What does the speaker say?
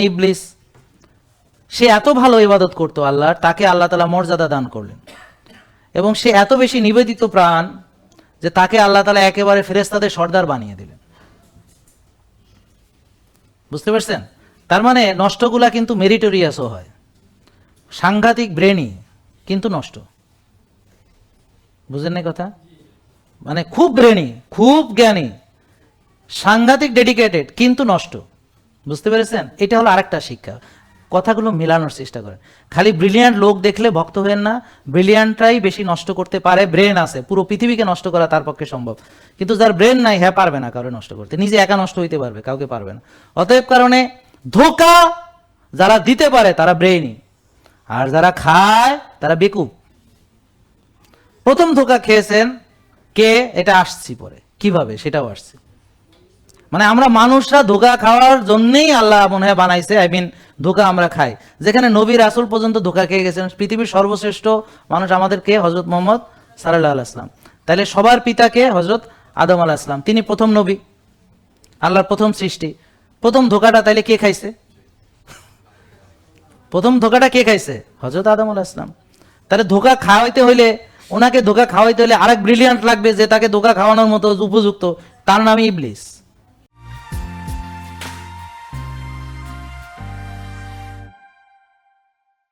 ইবলিস, সে এত ভালো ইবাদত করতো আল্লাহর, তাকে আল্লাহ তালা মর্যাদা দান করলেন। এবং সে এত বেশি নিবেদিত প্রাণ যে তাকে আল্লাহ তালা একেবারে ফেরেস্তাদের সর্দার বানিয়ে দিলেন। বুঝতে পারছেন? তার মানে নষ্টগুলা কিন্তু মেরিটোরিয়াসও হয়। সাংঘাতিক ব্রেনই কিন্তু নষ্ট। বুঝলেন না কথা? মানে খুব ব্রেনি খুব জ্ঞানী, সাংঘাতিক ডেডিকেটেড কিন্তু নষ্ট। বুঝতে পেরেছেন? এটা হলো আরেকটা শিক্ষা। কথাগুলো মেলানোর চেষ্টা করেন। খালি ব্রিলিয়ান্ট লোক দেখলে ভক্ত হবেন না। ব্রিলিয়ান্টরাই বেশি নষ্ট করতে পারে ব্রেন আছে। পুরো পৃথিবীকে নষ্ট করা তার পক্ষে সম্ভব। কিন্তু যার ব্রেন নাই হ্যাঁ পারবে না কারও নষ্ট করতে। নিজে একা নষ্ট হইতে পারবে, কাউকে পারবে না। অতএব কারণে ধোকা যারা দিতে পারে, তারা ব্রেইনি আর যারা খায়, তারা বেকুব। প্রথম ধোকা খেয়েছেন কে? এটা আসছি পরে। কীভাবে? সেটাও আসছে। মানে আমরা মানুষরা ধোকা খাওয়ার জন্যই আল্লাহ মনে হয় বানাইছে আই মিন ধোকা আমরা খাই। যেখানে নবী রাসুল পর্যন্ত ধোকা খেয়ে গেছেন, পৃথিবীর সর্বশ্রেষ্ঠ মানুষ আমাদেরকে হজরত মোহাম্মদ সাল্লাহ আলাইসলাম তাহলে সবার পিতাকে হজরত আদম আলাহ আসলাম তিনি প্রথম নবী, আল্লাহর প্রথম সৃষ্টি। প্রথম ধোকাটা তাইলে কে খাইছে? প্রথম ধোকাটা কে খাইছে? হজরত আদম আলাহ আসলাম তাহলে ধোকা খাওয়াইতে হইলে, ওনাকে ধোকা খাওয়াইতে হলে আরেক ব্রিলিয়ান্ট লাগবে যে তাকে ধোকা খাওয়ানোর মতো উপযুক্ত। তার নাম ইবলিস।